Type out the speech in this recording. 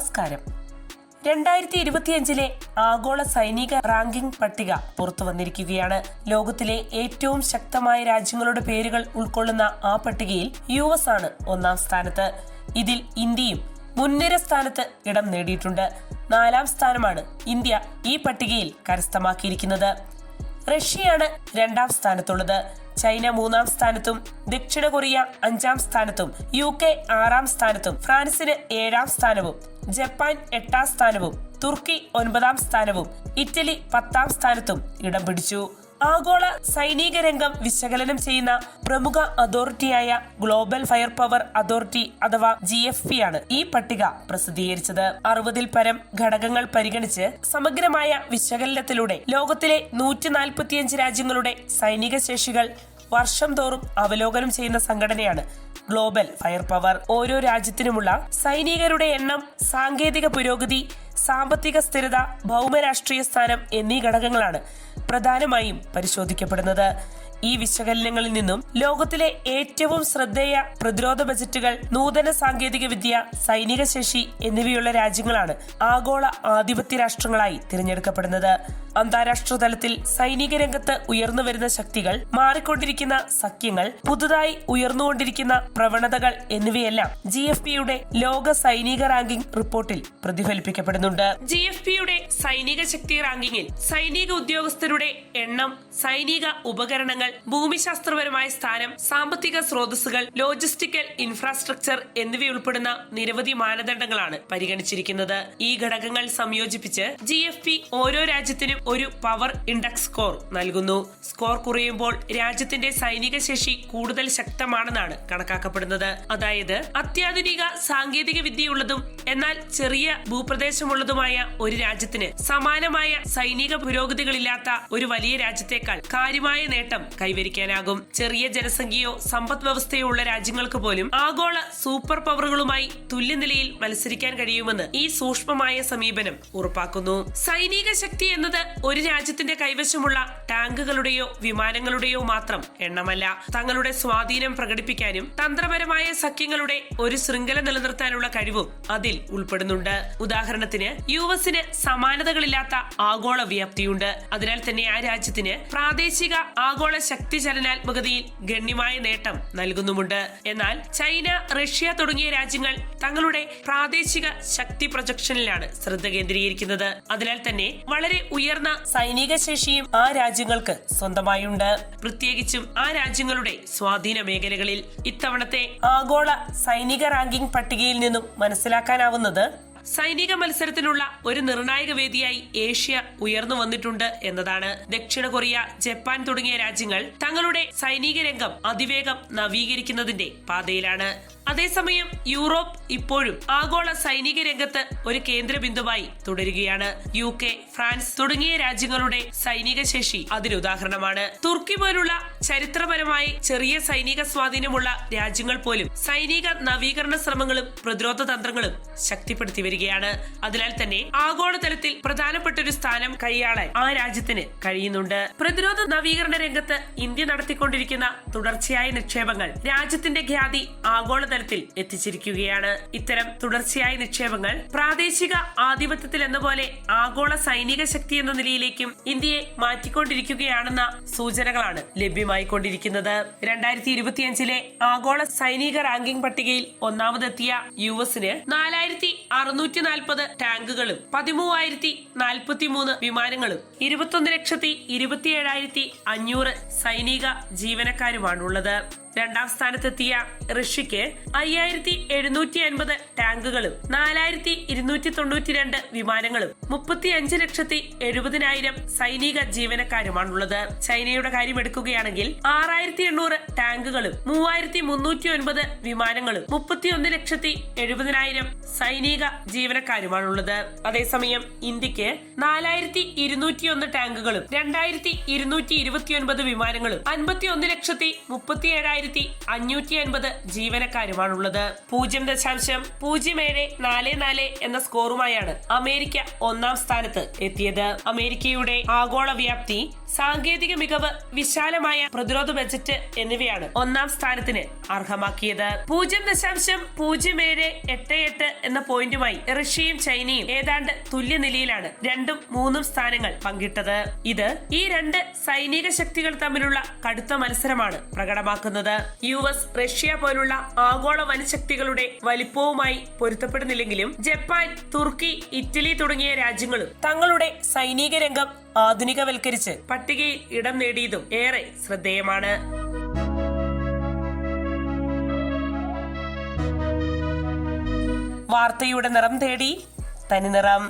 നമസ്കാരം. രണ്ടായിരത്തി ഇരുപത്തിയഞ്ചിലെ ആഗോള സൈനിക റാങ്കിംഗ് പട്ടിക പുറത്തു വന്നിരിക്കുകയാണ് ലോകത്തിലെ ഏറ്റവും ശക്തമായ രാജ്യങ്ങളുടെ പേരുകൾ ഉൾക്കൊള്ളുന്ന ആ പട്ടികയിൽ യു എസ് ആണ് ഒന്നാം സ്ഥാനത്ത്. ഇതിൽ ഇന്ത്യയും മുൻനിര സ്ഥാനത്ത് ഇടം നേടിയിട്ടുണ്ട്. നാലാം സ്ഥാനമാണ് ഇന്ത്യ ഈ പട്ടികയിൽ കരസ്ഥമാക്കിയിരിക്കുന്നത്. റഷ്യയാണ് രണ്ടാം സ്ഥാനത്തുള്ളത്. ചൈന മൂന്നാം സ്ഥാനത്തും ദക്ഷിണ കൊറിയ അഞ്ചാം സ്ഥാനത്തും യു കെ ആറാം സ്ഥാനത്തും ഫ്രാൻസിന് ഏഴാം സ്ഥാനവും ജപ്പാൻ എട്ടാം സ്ഥാനവും തുർക്കി ഒൻപതാം സ്ഥാനവും ഇറ്റലി പത്താം സ്ഥാനത്തും ഇടം പിടിച്ചു. ആഗോള സൈനിക രംഗം വിശകലനം ചെയ്യുന്ന പ്രമുഖ അതോറിറ്റിയായ ഗ്ലോബൽ ഫയർ പവർ അതോറിറ്റി അഥവാ ജി എഫ് പി ആണ് ഈ പട്ടിക പ്രസിദ്ധീകരിച്ചത്. അറുപതിൽ പരം ഘടകങ്ങൾ പരിഗണിച്ച് സമഗ്രമായ വിശകലനത്തിലൂടെ ലോകത്തിലെ നൂറ്റി നാൽപ്പത്തിയഞ്ച് രാജ്യങ്ങളുടെ സൈനിക ശേഷികൾ വർഷം തോറും അവലോകനം ചെയ്യുന്ന സംഘടനയാണ് ഗ്ലോബൽ ഫയർ പവർ ഓരോ രാജ്യത്തിനുമുള്ള സൈനികരുടെ എണ്ണം സാങ്കേതിക പുരോഗതി സാമ്പത്തിക സ്ഥിരത ഭൗമരാഷ്ട്രീയ സ്ഥാനം എന്നീ ഘടകങ്ങളാണ് പ്രധാനമായും പരിശോധിക്കപ്പെടുന്നത്. ഈ വിശകലനങ്ങളിൽ നിന്നും ലോകത്തിലെ ഏറ്റവും ശ്രദ്ധേയ പ്രതിരോധ ബജറ്റുകൾ നൂതന സാങ്കേതിക വിദ്യ സൈനിക ശേഷി എന്നിവയുള്ള രാജ്യങ്ങളാണ് ആഗോള ആധിപത്യ രാഷ്ട്രങ്ങളായി തിരഞ്ഞെടുക്കപ്പെടുന്നത്. അന്താരാഷ്ട്ര തലത്തിൽ സൈനിക രംഗത്ത് ഉയർന്നു വരുന്ന ശക്തികൾ മാറിക്കൊണ്ടിരിക്കുന്ന സഖ്യങ്ങൾ പുതുതായി ഉയർന്നുകൊണ്ടിരിക്കുന്ന പ്രവണതകൾ എന്നിവയെല്ലാം ജി എഫ് പിയുടെ ലോക സൈനിക റാങ്കിംഗ് റിപ്പോർട്ടിൽ പ്രതിഫലിപ്പിക്കപ്പെടുന്നുണ്ട്. ജി എഫ് പിയുടെ സൈനിക ശക്തി റാങ്കിങ്ങിൽ സൈനിക ഉദ്യോഗസ്ഥരുടെ എണ്ണം സൈനിക ഉപകരണങ്ങൾ ഭൂമിശാസ്ത്രപരമായ സ്ഥാനം സാമ്പത്തിക സ്രോതസ്സുകൾ ലോജിസ്റ്റിക്കൽ ഇൻഫ്രാസ്ട്രക്ചർ എന്നിവയുൾപ്പെടുന്ന നിരവധി മാനദണ്ഡങ്ങളാണ് പരിഗണിച്ചിരിക്കുന്നത്. ഈ ഘടകങ്ങൾ സംയോജിപ്പിച്ച് ജി എഫ് പി ഓരോ രാജ്യത്തിനും ഒരു പവർ ഇൻഡെക്സ് സ്കോർ നൽകുന്നു. സ്കോർ കുറയുമ്പോൾ രാജ്യത്തിന്റെ സൈനിക ശേഷി കൂടുതൽ ശക്തമാണെന്നാണ് കണക്കാക്കപ്പെടുന്നത്. അതായത് അത്യാധുനിക സാങ്കേതിക വിദ്യയുള്ളതും എന്നാൽ ചെറിയ ഭൂപ്രദേശമുള്ളതുമായ ഒരു രാജ്യത്തിന് സമാനമായ സൈനിക പുരോഗതികളില്ലാത്ത ഒരു വലിയ രാജ്യത്തേക്കാൾ കാര്യമായ നേട്ടം കൈവരിക്കാനാകും. ചെറിയ ജനസംഖ്യയോ സമ്പദ് വ്യവസ്ഥയോ ഉള്ള രാജ്യങ്ങൾക്ക് പോലും ആഗോള സൂപ്പർ പവറുകളുമായി തുല്യനിലയിൽ മത്സരിക്കാൻ കഴിയുമെന്ന് ഈ സൂക്ഷ്മമായ സമീപനം ഉറപ്പാക്കുന്നു. സൈനിക ശക്തി എന്നത് ഒരു രാജ്യത്തിന്റെ കൈവശമുള്ള ടാങ്കുകളുടെയോ വിമാനങ്ങളുടെയോ മാത്രം എണ്ണമല്ല. തങ്ങളുടെ സ്വാധീനം പ്രകടിപ്പിക്കാനും തന്ത്രപരമായ സഖ്യങ്ങളുടെ ഒരു ശൃംഖല നിലനിർത്താനുള്ള കഴിവും അതിൽ ഉൾപ്പെടുന്നുണ്ട്. ഉദാഹരണത്തിന് യു എസിന് സമാനതകളില്ലാത്ത ആഗോള വ്യാപ്തിയുണ്ട്. അതിനാൽ തന്നെ ആ രാജ്യത്തിന് പ്രാദേശിക ആഗോള ശക്തി ചലനാത്മകതയിൽ ഗണ്യമായ നേട്ടം നൽകുന്നുമുണ്ട്. എന്നാൽ ചൈന റഷ്യ തുടങ്ങിയ രാജ്യങ്ങൾ തങ്ങളുടെ പ്രാദേശിക ശക്തി പ്രൊജക്ഷനിലാണ് ശ്രദ്ധ കേന്ദ്രീകരിക്കുന്നത്. അതിനാൽ തന്നെ വളരെ ഉയർന്ന സൈനിക ശേഷിയും ആ രാജ്യങ്ങൾക്ക് സ്വന്തമായുണ്ട്. പ്രത്യേകിച്ചും ആ രാജ്യങ്ങളുടെ സ്വാധീന മേഖലകളിൽ ഇത്തവണത്തെ ആഗോള സൈനിക റാങ്കിംഗ് പട്ടികയിൽ നിന്നും മനസ്സിലാക്കാനാവുന്നത് സൈനിക മത്സരത്തിനുള്ള ഒരു നിർണായക വേദിയായി ഏഷ്യ ഉയർന്നു വന്നിട്ടുണ്ട് എന്നതാണ്. ദക്ഷിണ കൊറിയ ജപ്പാൻ തുടങ്ങിയ രാജ്യങ്ങൾ തങ്ങളുടെ സൈനിക രംഗം അതിവേഗം നവീകരിക്കുന്നതിന്റെ പാതയിലാണ്. അതേസമയം യൂറോപ്പ് ഇപ്പോഴും ആഗോള സൈനിക രംഗത്ത് ഒരു കേന്ദ്ര ബിന്ദുവായി തുടരുകയാണ്. യു കെ ഫ്രാൻസ് തുടങ്ങിയ രാജ്യങ്ങളുടെ സൈനിക ശേഷി അതിനുദാഹരണമാണ് തുർക്കി പോലുള്ള ചരിത്രപരമായി ചെറിയ സൈനിക സ്വാധീനമുള്ള രാജ്യങ്ങൾ പോലും സൈനിക നവീകരണ ശ്രമങ്ങളും പ്രതിരോധ തന്ത്രങ്ങളും ശക്തിപ്പെടുത്തി വരികയാണ്. അതിനാൽ തന്നെ ആഗോളതലത്തിൽ പ്രധാനപ്പെട്ട ഒരു സ്ഥാനം കൈയാളാൻ ആ രാജ്യത്തിന് കഴിയുന്നുണ്ട്. പ്രതിരോധ നവീകരണ രംഗത്ത് ഇന്ത്യ നടത്തിക്കൊണ്ടിരിക്കുന്ന തുടർച്ചയായ നിക്ഷേപങ്ങൾ രാജ്യത്തിന്റെ ഖ്യാതി ആഗോളതലത്തിൽ എത്തിച്ചിരിക്കുകയാണ്. ഇത്തരം തുടർച്ചയായ നിക്ഷേപങ്ങൾ പ്രാദേശിക ആധിപത്യത്തിൽ എന്ന പോലെ ആഗോള സൈനിക ശക്തി എന്ന നിലയിലേക്കും ഇന്ത്യയെ മാറ്റിക്കൊണ്ടിരിക്കുകയാണെന്ന സൂചനകളാണ് ലഭ്യമായി കൊണ്ടിരിക്കുന്നത് രണ്ടായിരത്തി ഇരുപത്തിയഞ്ചിലെ ആഗോള സൈനിക റാങ്കിംഗ് പട്ടികയിൽ ഒന്നാമതെത്തിയ യു എസിന് നാലായിരത്തി അറുന്നൂറ്റി നാൽപ്പത് ടാങ്കുകളും പതിമൂവായിരത്തി നാൽപ്പത്തി മൂന്ന് വിമാനങ്ങളും ഇരുപത്തൊന്ന് ലക്ഷത്തി ഇരുപത്തിയേഴായിരത്തി അഞ്ഞൂറ് സൈനിക ജീവനക്കാരുമാണുള്ളത്. രണ്ടാം സ്ഥാനത്തെത്തിയ റഷ്യക്ക് അയ്യായിരത്തി എഴുന്നൂറ്റി അൻപത് ടാങ്കുകളും നാലായിരത്തി ഇരുന്നൂറ്റി തൊണ്ണൂറ്റി രണ്ട് വിമാനങ്ങളും മുപ്പത്തി അഞ്ച് ലക്ഷത്തി എഴുപതിനായിരം സൈനിക ജീവനക്കാരുമാണുള്ളത്. ചൈനയുടെ കാര്യം എടുക്കുകയാണെങ്കിൽ ആറായിരത്തി എണ്ണൂറ് ടാങ്കുകളും മൂവായിരത്തി മുന്നൂറ്റി ഒൻപത് വിമാനങ്ങളും മുപ്പത്തിയൊന്ന് ലക്ഷത്തി എഴുപതിനായിരം സൈനിക ജീവനക്കാരുമാണുള്ളത്. അതേസമയം ഇന്ത്യയ്ക്ക് നാലായിരത്തി ഇരുന്നൂറ്റിയൊന്ന് ടാങ്കുകളും രണ്ടായിരത്തി ഇരുന്നൂറ്റി ഇരുപത്തിയൊൻപത് വിമാനങ്ങളും അൻപത്തി ഒന്ന് ലക്ഷത്തി മുപ്പത്തി പതിനൊന്നായിരത്തി അഞ്ഞൂറ്റി അൻപത് ജീവനക്കാരുമാണുള്ളത്. പൂജ്യം ദശാംശം പൂജ്യം ഏഴ് നാല് നാല് എന്ന സ്കോറുമായാണ് അമേരിക്ക ഒന്നാം സ്ഥാനത്ത് എത്തിയത്. അമേരിക്കയുടെ ആഗോള വ്യാപ്തി സാങ്കേതിക മികവ് വിശാലമായ പ്രതിരോധ ബജറ്റ് എന്നിവയാണ് ഒന്നാം സ്ഥാനത്തിന് അർഹമാക്കിയത്. പൂജ്യം ദശാംശം പൂജ്യം ഏഴ് എട്ട് എട്ട് എന്ന പോയിന്റുമായി റഷ്യയും ചൈനയും ഏതാണ്ട് തുല്യ നിലയിലാണ് രണ്ടും മൂന്നും സ്ഥാനങ്ങൾ പങ്കിട്ടത്. ഇത് ഈ രണ്ട് സൈനിക ശക്തികൾ തമ്മിലുള്ള കടുത്ത മത്സരമാണ് പ്രകടമാക്കുന്നത്. യു എസ് റഷ്യ പോലുള്ള ആഗോള വനശക്തികളുടെ വലിപ്പവുമായി പൊരുത്തപ്പെടുന്നില്ലെങ്കിലും ജപ്പാൻ തുർക്കി ഇറ്റലി തുടങ്ങിയ രാജ്യങ്ങളും തങ്ങളുടെ സൈനിക രംഗം ആധുനികവൽക്കരിച്ച് പട്ടികയിൽ ഇടം നേടിയതും ഏറെ ശ്രദ്ധേയമാണ്. വാർത്തയുടെ നിറം തേടി തനിനിറം